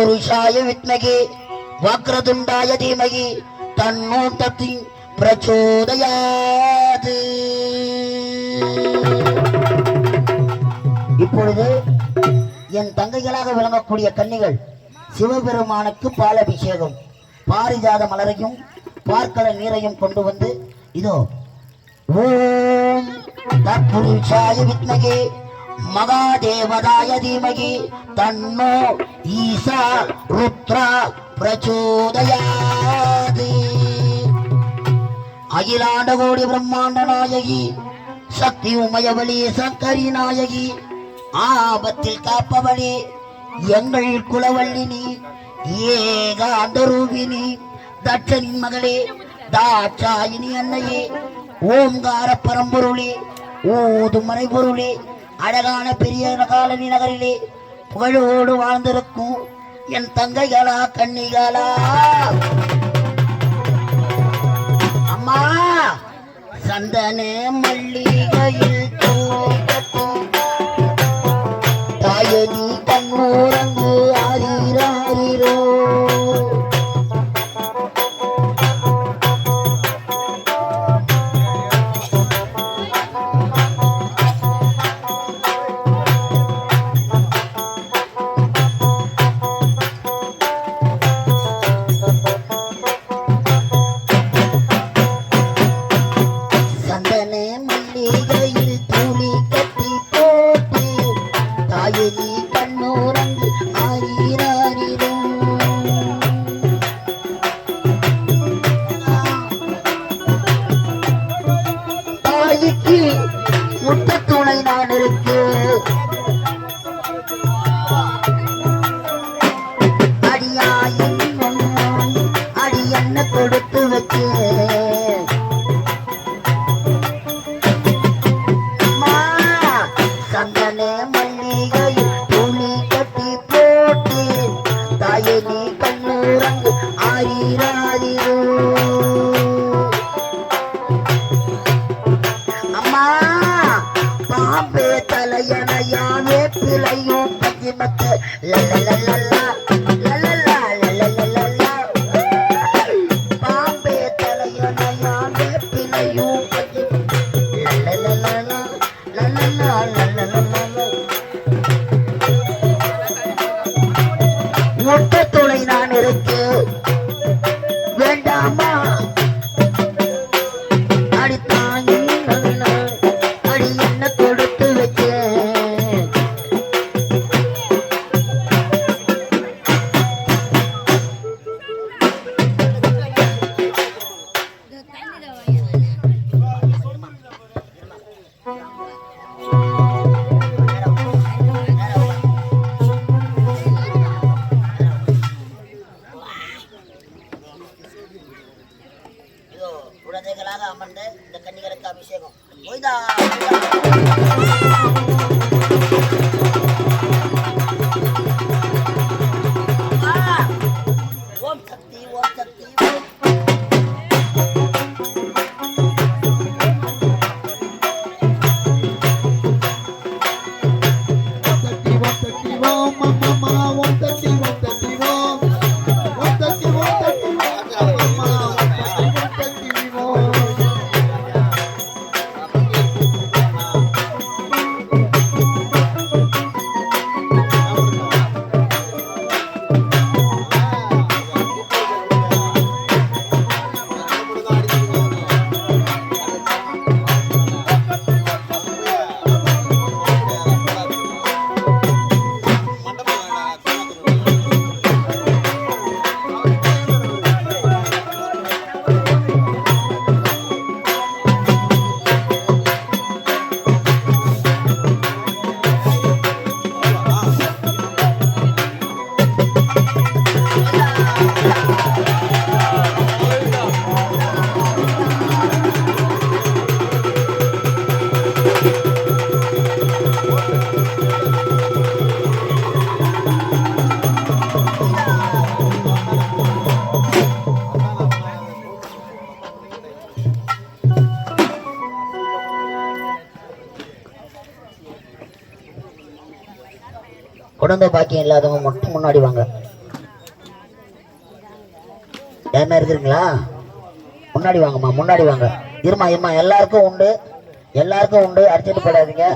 புருஷாய வித்மகி வக்ரதுண்டாய தீமகி தன்னோ தத்தி பிரச்சோதயாது இப்பொழுது என் தங்கைகளாக விளங்கக்கூடிய கன்னிகள் சிவபெருமானுக்கு பாலபிஷேகம் பாரிஜாத மலரையும் பார்க்கல நீரையும் கொண்டு வந்து இதோ ஓம் தற்புருஷாய வித்மகி மகாதேவதாய தீமகி தன்னோ ஈசா ருத்ரா பிரச்சோதயாது அகிலாண்ட கோடி பிரம்மாண்ட நாயகி சக்தி உமயவழி சங்கரி நாயகி ஆபத்தில் காப்பவழி எங்கள் குலவள்ளினி ஏகாந்த ரூபினி தட்சனின் மகளே தாட்சாயினி அன்னையே ஓம்கார பரம்பொருளே ஓதுமறை பொருளே அழகான பெரிய காலனி நகரிலே புகழோடு வாழ்ந்திருக்கும் என் தங்கைகளா கண்ணிகளா அம்மா சந்தனே மல்லிகையில் தூ கண்ணூரங்கு ஆரீராரீரோ அம்மா பாம்பே தலையணையாவே பிழையும் பஞ்சிமத்த லலலலலா, Mama. குழந்தைகளாக அமர்ந்த இந்த கன்னிகளுக்கு அபிஷேகம். குழந்தை பாக்கியம் இல்லாதவங்க மட்டும் முன்னாடி வாங்க. ஏமா இருக்கிறீங்களா முன்னாடி வாங்கம்மா முன்னாடி வாங்க. இருமா இருமா எல்லாருக்கும் உண்டு. எல்லாருக்கும் உண்டு. அடிச்சுட்டு போடாதீங்க.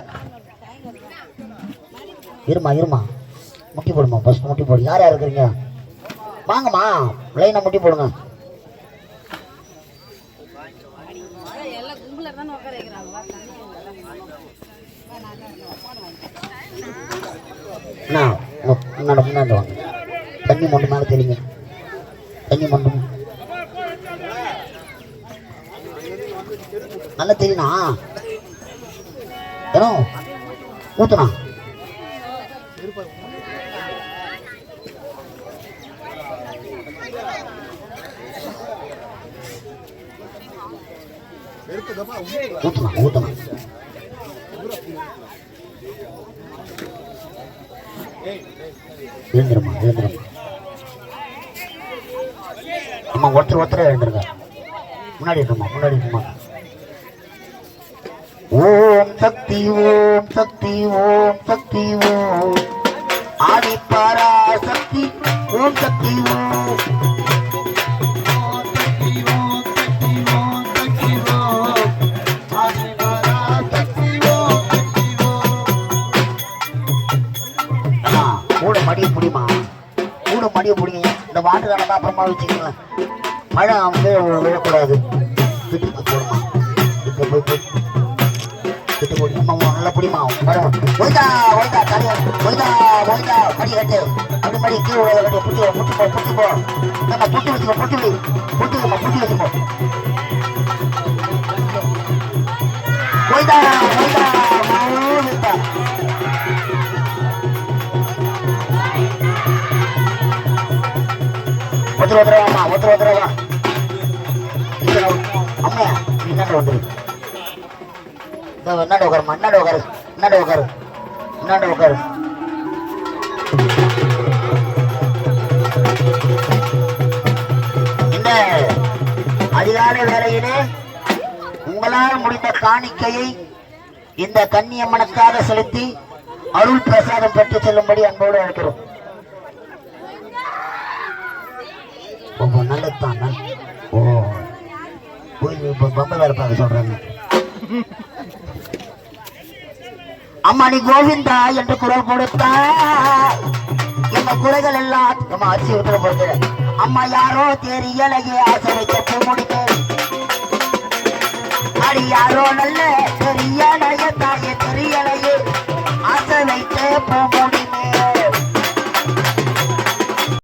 இருமா இருமா முட்டி போடுமா ஃபர்ஸ்ட் முட்டி போடு. யார் யார் இருக்கிறீங்க? வாங்கம்மா. லைனை முட்டி போடுங்க. எல்லாம் கும்பல உட்கார வைக்கிறாங்க அண்ணா முன்னாடி முன்னாடி வாங்க. தண்ணி மொண்டு மேலே தெரியுங்க தண்ணி மொண்டு நல்லா தெரியுண்ணா ஏனோ ஊத்துனா ஊத்துனா ஊத்துனா எழுந்துருமா எழுந்துருமா அம்மா ஒருத்தர் ஒருத்தர எழுந்துருங்க முன்னாடி இருக்குமா முன்னாடி இருக்குமா ஓம் சக்தி ஓம் சக்தி ஓம் சக்தி ஓம். ஆதி பரா சக்தி ஓம் சக்தி ஓம். கூட மடிய முடியுமா? கூட மடிய முடியுங்க. இந்த வாட்டர் கணக்கா அப்புறமா வச்சுக்கலாம் மழை வந்து விழக்கூடாது திட்டு போடுமா? திட்டு போய் போய் திட்டு போடி. அம்மா அம்மா, நல்லா பிடிமா வரும் ஒய்தா ஒய்தா தலை ஒய்தா ஒய்தா மடி கட்டு. அப்படி மடி கீழே விழ கட்டு. புட்டு புட்டு போ புட்டு போ. நம்ம புட்டு வச்சுக்கோ புட்டு வை. புட்டுக்கம்மா புட்டு வச்சுக்கோ. ஒய்தா ஒருத்தர் ஒருத்தர் வாமா ஒருத்தர் ஒருத்தர் வா இங்க அம்மையா இன்னாண்ட வந்துரு இந்த இன்னாண்ட உட்காருமா இன்னாண்ட உட்காரு இன்னாண்ட உட்காரு இன்னாண்ட உட்காரு. இந்த அதிகாலை வேளையிலே உங்களால் முடிந்த காணிக்கையை இந்த கன்னியம்மனுக்காக செலுத்தி அருள் பிரசாதம் பெற்று செல்லும்படி அன்போடு அழைக்கிறோம். ரொம்ப நல்லது தான் ஓ போய் இப்போ பொம்பை வேலை பார்க்க சொல்கிறாங்க அம்மாடி கோவிந்தா என்று குரல் கொடுத்தா எங்க குறைகள் எல்லாம் நம்ம அரிசி உத்தர போட்டு அம்மா யாரோ தெரியலையே ஆசை வைக்க முடிக்க அடி யாரோ நல்ல தெரியலையே தாயே தெரியலையே ஆசை வைக்க போக